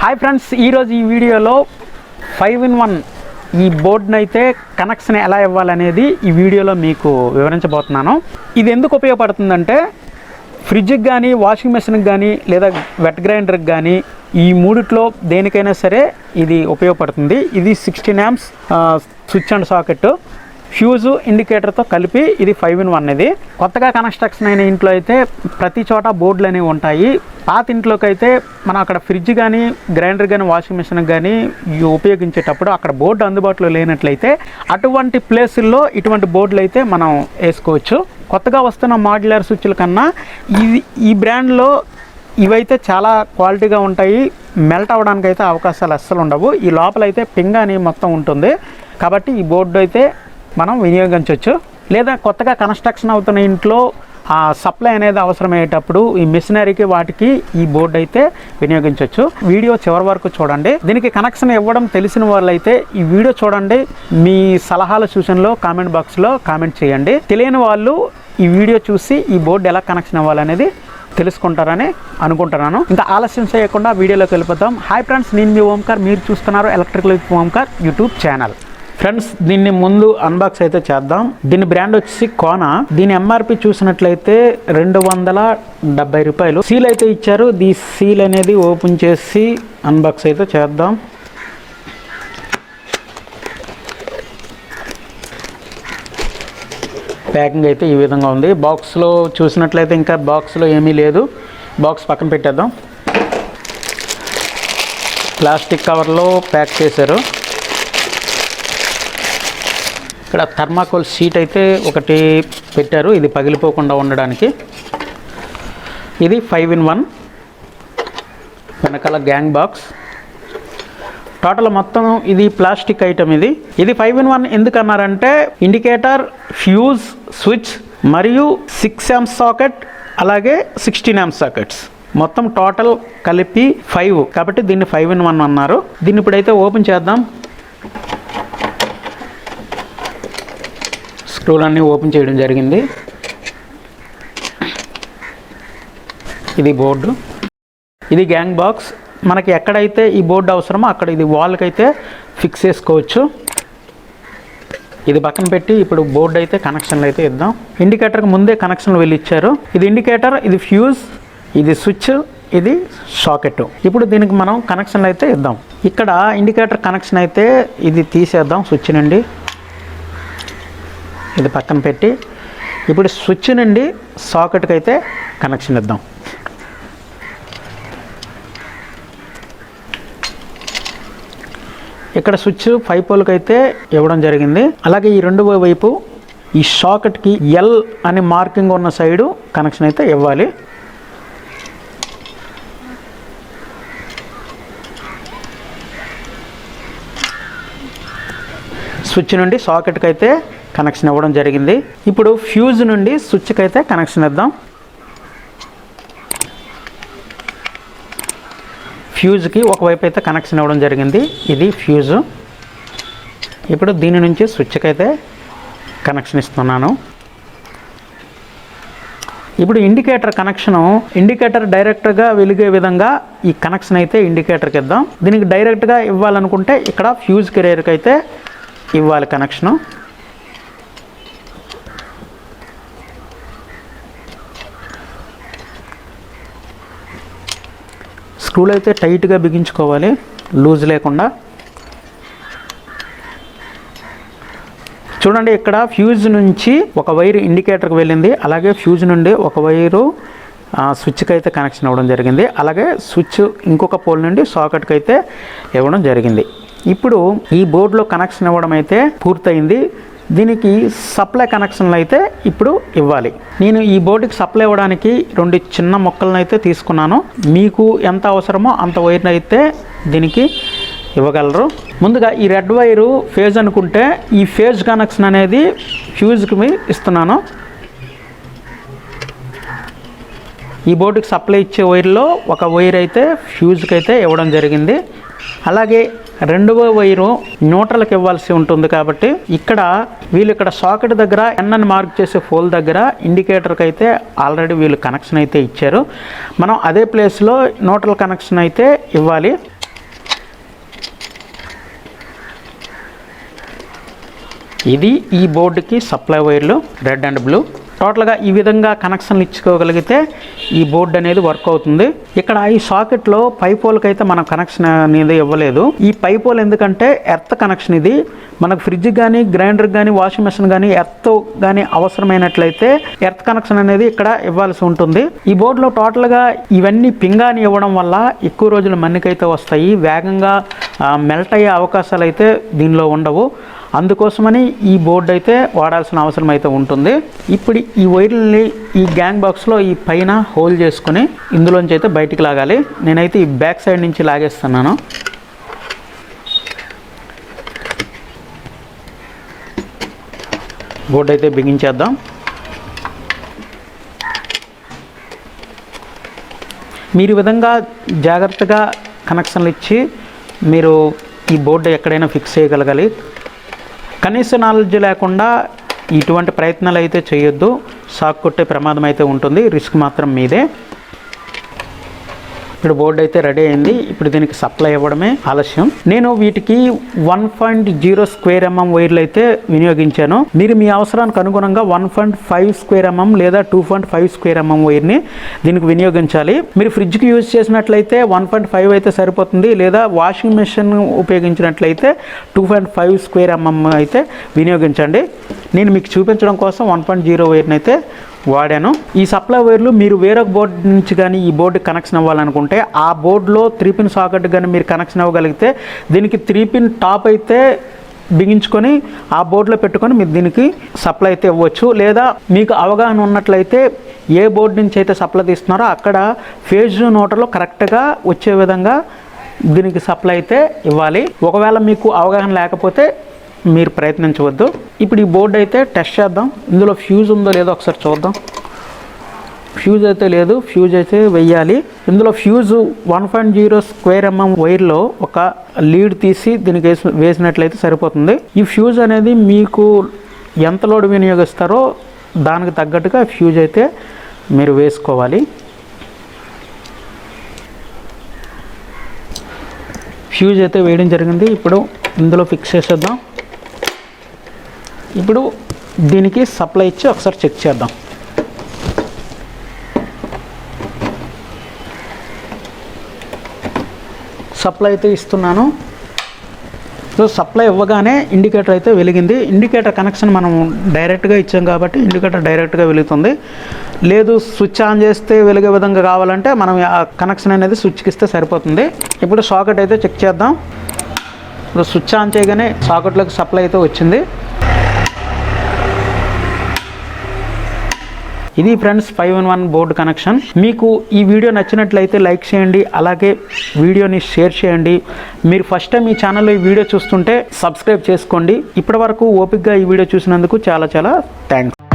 Hi friends ఈరోజు ఈ వీడియోలో ఫైవ్ ఇన్ వన్ ఈ బోర్డుని అయితే కనెక్షన్ ఎలా ఇవ్వాలనేది ఈ వీడియోలో మీకు వివరించబోతున్నాను. ఇది ఎందుకు ఉపయోగపడుతుందంటే ఫ్రిడ్జ్కి కానీ వాషింగ్ మెషిన్కి కానీ లేదా వెట్ గ్రైండర్కి కానీ ఈ మూడిట్లో దేనికైనా సరే ఇది ఉపయోగపడుతుంది. ఇది sixteen amps switch and socket fuse ఇండికేటర్తో కలిపి ఇది ఫైవ్ ఇన్ వన్ ఇది. కొత్తగా కన్స్ట్రక్షన్ అయిన ఇంట్లో అయితే ప్రతి చోట బోర్డులు అనేవి ఉంటాయి. పాత ఇంట్లోకి అయితే మనం అక్కడ ఫ్రిడ్జ్ కానీ గ్రైండర్ కానీ వాషింగ్ మిషన్ కానీ ఇవి ఉపయోగించేటప్పుడు అక్కడ బోర్డు అందుబాటులో లేనట్లయితే అటువంటి ప్లేసుల్లో ఇటువంటి బోర్డులు అయితే మనం వేసుకోవచ్చు. కొత్తగా వస్తున్న మాడ్యులర్ స్విచ్ల కన్నా ఇది ఈ బ్రాండ్లో ఇవైతే చాలా క్వాలిటీగా ఉంటాయి. మెల్ట్ అవ్వడానికి అయితే అవకాశాలు అస్సలు ఉండవు. ఈ లోపల అయితే పింగ్ అని మొత్తం ఉంటుంది. కాబట్టి ఈ బోర్డు అయితే మనం వినియోగించవచ్చు లేదా కొత్తగా కన్స్ట్రక్షన్ అవుతున్న ఇంట్లో ఆ సప్లై అనేది అవసరమయ్యేటప్పుడు ఈ మిషనరీకి వాటికి ఈ బోర్డు అయితే వినియోగించవచ్చు వీడియో చివరి వరకు చూడండి. దీనికి కనెక్షన్ ఇవ్వడం తెలిసిన వాళ్ళైతే ఈ వీడియో చూడండి. మీ సలహాల సూచనలో కామెంట్ బాక్స్లో కామెంట్ చేయండి. తెలియని వాళ్ళు ఈ వీడియో చూసి ఈ బోర్డు ఎలా కనెక్షన్ అవ్వాలనేది తెలుసుకుంటారని అనుకుంటున్నాను. ఇంకా ఆలస్యం చేయకుండా వీడియోలోకి వెళ్ళిపోతాం హాయ్ ఫ్రెండ్స్ నేను మీ ఓంకార్. మీరు చూస్తున్నారు electrical Omkar YouTube channel. Friends దీన్ని ముందు అన్బాక్స్ అయితే చేద్దాం. దీని బ్రాండ్ వచ్చేసి కోనా దీని ఎంఆర్పి చూసినట్లయితే రెండు వందల డెబ్బై రూపాయలు. సీల్ అయితే ఇచ్చారు. దీ సీల్ అనేది ఓపెన్ చేసి అన్బాక్స్ అయితే చేద్దాం. ప్యాకింగ్ అయితే ఈ విధంగా ఉంది. బాక్స్లో చూసినట్లయితే ఇంకా బాక్స్లో ఏమీ లేదు. బాక్స్ పక్కన పెట్టేద్దాం. ప్లాస్టిక్ కవర్లో ప్యాక్ చేశారు. ఇక్కడ థర్మాకోల్ షీట్ అయితే ఒకటి పెట్టారు. ఇది పగిలిపోకుండా ఉండడానికి. ఇది ఫైవ్ ఇన్ వన్. వెనకాల గ్యాంగ్ బాక్స్. టోటల్ మొత్తం ఇది ప్లాస్టిక్ ఐటమ్ ఇది. ఇది ఫైవ్ ఇన్ వన్ ఎందుకన్నారంటే ఇండికేటర్ ఫ్యూజ్ స్విచ్ మరియు సిక్స్ ఎమ్ సాకెట్ అలాగే సిక్స్టీన్ యామ్ సాకెట్స్. మొత్తం టోటల్ కలిపి ఫైవ్. కాబట్టి దీన్ని ఫైవ్ ఇన్ వన్ అన్నారు. దీన్ని ఇప్పుడైతే ఓపెన్ చేద్దాం. స్క్రూలన్నీ ఓపెన్ చేయడం జరిగింది. ఇది బోర్డు. ఇది గ్యాంగ్ బాక్స్. మనకి ఎక్కడైతే ఈ బోర్డు అవసరమో అక్కడ ఇది వాల్కి అయితే ఫిక్స్ చేసుకోవచ్చు. ఇది పక్కన పెట్టి ఇప్పుడు బోర్డు అయితే కనెక్షన్లు అయితే ఇద్దాం. ఇండికేటర్కి ముందే కనెక్షన్లు వెళ్ళి ఇచ్చారు. ఇది ఇండికేటర్ ఇది ఫ్యూజ్ ఇది స్విచ్ ఇది సాకెట్ ఇప్పుడు దీనికి మనం కనెక్షన్లు అయితే ఇద్దాం. ఇక్కడ ఇండికేటర్ కనెక్షన్ అయితే ఇది తీసేద్దాం స్విచ్ నుండి. ఇది పక్కన పెట్టి ఇప్పుడు స్విచ్ నుండి సాకెట్కి అయితే కనెక్షన్ ఇద్దాం. ఇక్కడ స్విచ్ ఫైవ్ పోల్కి అయితే ఇవ్వడం జరిగింది. అలాగే ఈ రెండు వైపు ఈ షాకెట్కి ఎల్ అని మార్కింగ్ ఉన్న సైడు కనెక్షన్ అయితే ఇవ్వాలి. స్విచ్ నుండి సాకెట్కి అయితే కనెక్షన్ ఇవ్వడం జరిగింది. ఇప్పుడు ఫ్యూజ్ నుండి స్విచ్కి అయితే కనెక్షన్ ఇద్దాం. ఫ్యూజ్కి ఒకవైపు అయితే కనెక్షన్ ఇవ్వడం జరిగింది. ఇది ఫ్యూజ్ ఇప్పుడు దీని నుంచి స్విచ్కి అయితే కనెక్షన్ ఇస్తున్నాను. ఇప్పుడు ఇండికేటర్ కనెక్షను ఇండికేటర్ డైరెక్ట్గా వెలిగే విధంగా ఈ కనెక్షన్ అయితే ఇండికేటర్కి ఇద్దాం. దీనికి డైరెక్ట్గా ఇవ్వాలనుకుంటే ఇక్కడ ఫ్యూజ్ కెరియర్కి అయితే ఇవ్వాలి కనెక్షను స్క్రూలు అయితే టైట్గా బిగించుకోవాలి లూజ్ లేకుండా. చూడండి ఇక్కడ ఫ్యూజ్ నుంచి ఒక వైర్ ఇండికేటర్కి వెళ్ళింది అలాగే ఫ్యూజ్ నుండి ఒక వైరు స్విచ్కి అయితే కనెక్షన్ అవ్వడం జరిగింది అలాగే స్విచ్ ఇంకొక పోల్ నుండి సాకెట్కి అయితే ఇవ్వడం జరిగింది. ఇప్పుడు ఈ బోర్డులో కనెక్షన్ ఇవ్వడం అయితే పూర్తయింది. దీనికి సప్లై కనెక్షన్లు అయితే ఇప్పుడు ఇవ్వాలి. నేను ఈ బోర్డుకి సప్లై ఇవ్వడానికి రెండు చిన్న మొక్కలను అయితే తీసుకున్నాను. మీకు ఎంత అవసరమో అంత వైర్ని అయితే దీనికి ఇవ్వగలరు. ముందుగా ఈ రెడ్ వైరు ఫేజ్ అనుకుంటే ఈ ఫేజ్ కనెక్షన్ అనేది ఫ్యూజ్కి ఇస్తున్నాను. ఈ బోర్డుకి సప్లై ఇచ్చే వైర్లో ఒక వైర్ అయితే ఫ్యూజ్కి అయితే ఇవ్వడం జరిగింది. అలాగే రెండవ వైరు న్యూట్రల్కి ఇవ్వాల్సి ఉంటుంది కాబట్టి ఇక్కడ వీళ్ళు ఇక్కడ సాకెట్ దగ్గర ఎన్ అని మార్క్ చేసే ఫోల్ దగ్గర ఇండికేటర్కి అయితే ఆల్రెడీ వీళ్ళు కనెక్షన్ అయితే ఇచ్చారు. మనం అదే ప్లేస్లో న్యూట్రల్ కనెక్షన్ అయితే ఇవ్వాలి. ఇది ఈ బోర్డుకి సప్లై వైర్లు రెడ్ అండ్ బ్లూ. టోటల్గా ఈ విధంగా కనెక్షన్లు ఇచ్చుకోగలిగితే ఈ బోర్డు అనేది వర్క్ అవుతుంది. ఇక్కడ ఈ సాకెట్లో పైపోల్కి అయితే మనం కనెక్షన్ అనేది ఇవ్వలేదు. ఈ పైపోల్ ఎందుకంటే ఎర్త్ కనెక్షన్ ఇది. మనకు ఫ్రిడ్జ్ కానీ గ్రైండర్ కానీ వాషింగ్ మెషిన్ కానీ ఎర్త్ కానీ అవసరమైనట్లయితే ఎర్త్ కనెక్షన్ అనేది ఇక్కడ ఇవ్వాల్సి ఉంటుంది. ఈ బోర్డులో టోటల్గా ఇవన్నీ పింగాని ఇవ్వడం వల్ల ఎక్కువ రోజులు మన్నికైతే వస్తాయి. వేగంగా మెల్ట్ అయ్యే అవకాశాలు అయితే దీనిలో ఉండవు. అందుకోసమని ఈ బోర్డు అయితే వాడాల్సిన అవసరం అయితే ఉంటుంది. ఇప్పుడు ఈ వైర్లని ఈ గ్యాంగ్ బాక్స్లో ఈ పైన హోల్ చేసుకుని ఇందులోంచి అయితే బయటికి లాగాలి. నేనైతే ఈ బ్యాక్ సైడ్ నుంచి లాగేస్తున్నాను. బోర్డు అయితే బిగించేద్దాం మీరు విధంగా జాగ్రత్తగా కనెక్షన్లు ఇచ్చి మీరు ఈ బోర్డు ఎక్కడైనా ఫిక్స్ చేయగలగాలి. కనీస నాలెడ్జ్ లేకుండా ఇటువంటి ప్రయత్నాలు అయితే చేయొద్దు. షాక్ కొట్టే ప్రమాదం అయితే ఉంటుంది. రిస్క్ మాత్రం మీదే. ఇప్పుడు బోర్డు అయితే రెడీ అయింది. ఇప్పుడు దీనికి సప్లై ఇవ్వడమే ఆలస్యం. నేను వీటికి one point zero square MM వైర్లు అయితే వినియోగించాను. మీరు మీ అవసరానికి అనుగుణంగా one point five square MM లేదా two point five square MM వైర్ని దీనికి వినియోగించాలి. మీరు ఫ్రిడ్జ్కి యూజ్ చేసినట్లయితే వన్ పాయింట్ ఫైవ్ అయితే సరిపోతుంది లేదా వాషింగ్ మెషిన్ ఉపయోగించినట్లయితే two point five square MM అయితే వినియోగించండి. నేను మీకు చూపించడం కోసం వన్ పాయింట్ జీరో వైర్ని అయితే వాడాను. ఈ సప్లై వైర్లు మీరు వేరొక బోర్డు నుంచి కానీ ఈ బోర్డు కనెక్షన్ అవ్వాలనుకుంటే ఆ బోర్డులో త్రీ పిన్ సాకెట్ కానీ మీరు కనెక్షన్ అవ్వగలిగితే దీనికి త్రీ పిన్ టాప్ అయితే బిగించుకొని ఆ బోర్డులో పెట్టుకొని మీరు దీనికి సప్లై అయితే ఇవ్వచ్చు. లేదా మీకు అవగాహన ఉన్నట్లయితే ఏ బోర్డు నుంచి అయితే సప్లై తీస్తున్నారో అక్కడ ఫేజ్ నోటలో కరెక్ట్గా వచ్చే విధంగా దీనికి సప్లై అయితే ఇవ్వాలి. ఒకవేళ మీకు అవగాహన లేకపోతే మీరు ప్రయత్నించవద్దు. ఇప్పుడు ఈ బోర్డు అయితే టెస్ట్ చేద్దాం. ఇందులో ఫ్యూజ్ ఉందో లేదో ఒకసారి చూద్దాం. ఫ్యూజ్ అయితే లేదు. ఫ్యూజ్ అయితే వెయ్యాలి. ఇందులో fuse one point zero square mm వైర్లో ఒక లీడ్ తీసి దీనికి వేసి వేసినట్లయితే సరిపోతుంది. ఈ ఫ్యూజ్ అనేది మీకు ఎంత లోడ్ వినియోగిస్తారో దానికి తగ్గట్టుగా ఫ్యూజ్ అయితే మీరు వేసుకోవాలి. ఫ్యూజ్ అయితే వేయడం జరిగింది. ఇప్పుడు ఇందులో ఫిక్స్ చేసేద్దాం. ఇప్పుడు దీనికి సప్లై ఇచ్చి ఒకసారి చెక్ చేద్దాం. సప్లై అయితే ఇస్తున్నాను. సో సప్లై ఇవ్వగానే ఇండికేటర్ అయితే వెలిగింది. ఇండికేటర్ కనెక్షన్ మనం డైరెక్ట్గా ఇచ్చాం కాబట్టి ఇండికేటర్ డైరెక్ట్గా వెలుగుతుంది. లేదు స్విచ్ ఆన్ చేస్తే వెలిగే విధంగా కావాలంటే మనం ఆ కనెక్షన్ అనేది స్విచ్కి ఇస్తే సరిపోతుంది. ఇప్పుడు సాకెట్ అయితే చెక్ చేద్దాం. ఇప్పుడు స్విచ్ ఆన్ చేయగానే సాకెట్లోకి సప్లై అయితే వచ్చింది. ఇది friends five in one board connection. మీకు ఈ వీడియో నచ్చినట్లయితే లైక్ చేయండి అలాగే వీడియోని షేర్ చేయండి. మీరు ఫస్ట్ టైం ఈ ఛానల్లో ఈ వీడియో చూస్తుంటే సబ్స్క్రైబ్ చేసుకోండి. ఇప్పటి వరకు ఓపిక్గా ఈ వీడియో చూసినందుకు చాలా చాలా థ్యాంక్స్